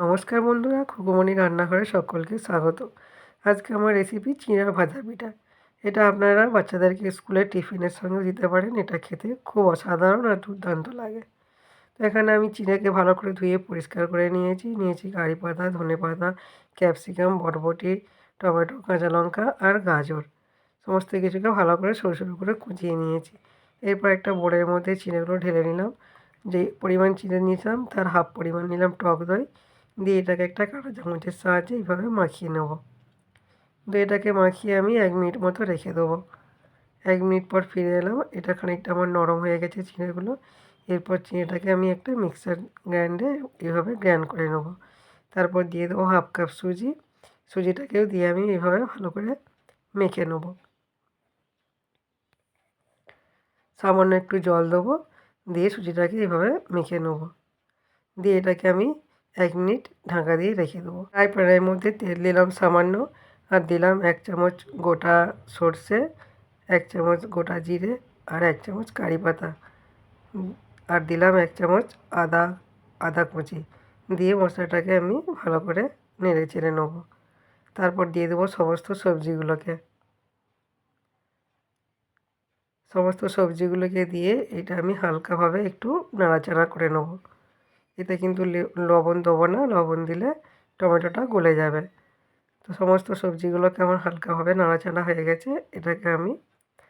নমস্কার বন্ধুরা, খুকুমণি রান্নাঘরে সকলকে স্বাগত। আজকে আমার রেসিপি চিঁড়ার ভাজা পিঠা। এটা আপনারা বাচ্চাদেরকে স্কুলে টিফিনের সঙ্গে দিতে পারেন, এটা খেতে খুব অসাধারণ আর দুর্দান্ত লাগে। তো এখানে আমি চিঁড়াকে ভালো করে ধুয়ে পরিষ্কার করে নিয়েছি। নিয়েছি কারি পাতা, ধনে পাতা, ক্যাপসিকাম বরবটি টমেটো, কাঁচা লঙ্কা আর গাজর। সমস্ত কিছুকে ভালো করে সরু সরু করে কুচিয়ে নিয়েছি। এরপর একটা বোর্ডের মধ্যে চিঁড়েগুলো ঢেলে নিলাম। যে পরিমাণ চিঁড়ে নিয়েছিলাম, তার হাফ পরিমাণ নিলাম টক দই। দিয়ে এটাকে একটা কাঁটা চামচের সাহায্যে এইভাবে মাখিয়ে নেব। দিয়ে এটাকে মাখিয়ে আমি এক মিনিট মতো রেখে দেবো। এক মিনিট পর ফিরে এলাম, এটা খানিকটা আমার নরম হয়ে গেছে চিঁড়েগুলো এরপর চিঁড়েটাকে আমি একটা মিক্সার গ্রাইন্ডে এভাবে গ্রাইন্ড করে নেব। তারপর দিয়ে দেবো হাফ কাপ সুজি। সুজিটাকেও দিয়ে আমি এভাবে ভালো করে মেখে নেব। সামান্য একটু জল দেবো, দিয়ে সুজিটাকে এভাবে মেখে নেব। দিয়ে এটাকে আমি এক মিনিট ঢাকা দিয়ে রেখে দেবো। ফ্রাই প্যানের মধ্যে তেল দিলাম সামান্য আর দিলাম এক চামচ গোটা সর্ষে, এক চামচ গোটা জিরে আর এক চামচ কারি পাতা। আর দিলাম এক চামচ আদা আদা কুচি। দিয়ে মশলাটাকে আমি ভালো করে নেড়ে চেড়ে নেব। তারপর দিয়ে দেবো সমস্ত সবজিগুলোকে। সমস্ত সবজিগুলোকে দিয়ে এটা আমি হালকাভাবে একটু নাড়াচাড়া করে নেব। এতে কিন্তু লবণ দেবো না, লবণ দিলে টমেটোটা গলে যাবে। তো সমস্ত সবজিগুলোকে আমার হালকাভাবে নাড়াচাড়া হয়ে গেছে, এটাকে আমি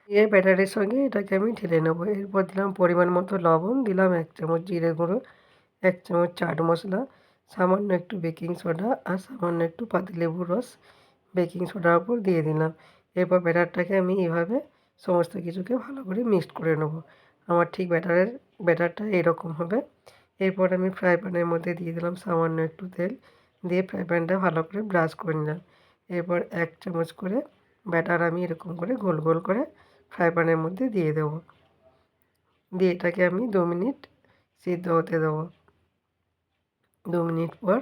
এই ব্যাটারের সঙ্গে এটাকে আমি ঢেলে নেব। এরপর দিলাম পরিমাণ মতো লবণ, দিলাম এক চামচ জিরে গুঁড়ো, এক চামচ চাট মশলা, সামান্য একটু বেকিং সোডা আর সামান্য একটু পাতিলেবুর রস বেকিং সোডার উপর দিয়ে দিলাম। এরপর ব্যাটারটাকে আমি এভাবে সমস্ত কিছুকে ভালো করে মিক্সড করে নেব। আমার ঠিক ব্যাটারের, ব্যাটারটা এরকম হবে। এরপর আমি ফ্রাই প্যানের মধ্যে দিয়ে দিলাম সামান্য একটু তেল। দিয়ে ফ্রাই প্যানটা ভালো করে ব্রাশ করে নিলাম। এরপর এক চামচ করে ব্যাটার আমি এরকম করে গোল গোল করে ফ্রাই প্যানের মধ্যে দিয়ে দেবো। দিয়ে এটাকে আমি দু মিনিট সিদ্ধ হতে দেবো। দু মিনিট পর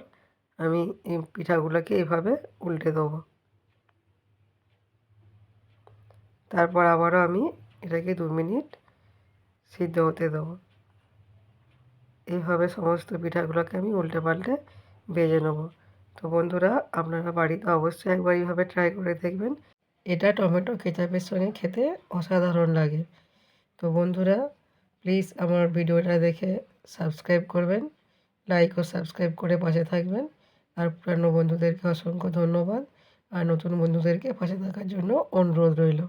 আমি এই পিঠাগুলোকে এভাবে উল্টে দেবো। তারপর আবারও আমি এটাকে দু মিনিট সিদ্ধ হতে দেবো। এইভাবে সমস্ত পিঠাগুলোকে আমি উল্টে পাল্টে ভেজে নেব। তো বন্ধুরা, আপনারা বাড়িতে অবশ্যই একবার এইভাবে ট্রাই করে দেখবেন। এটা টমেটো কেচাপের সঙ্গে খেতে অসাধারণ লাগে। তো বন্ধুরা প্লিজ আমার ভিডিওটা দেখে সাবস্ক্রাইব করবেন লাইক ও সাবস্ক্রাইব করে পাশে থাকবেন। আর পুরানো বন্ধুদেরকে অসংখ্য ধন্যবাদ। আর নতুন বন্ধুদেরকে পাশে থাকার জন্য অনুরোধ রইল।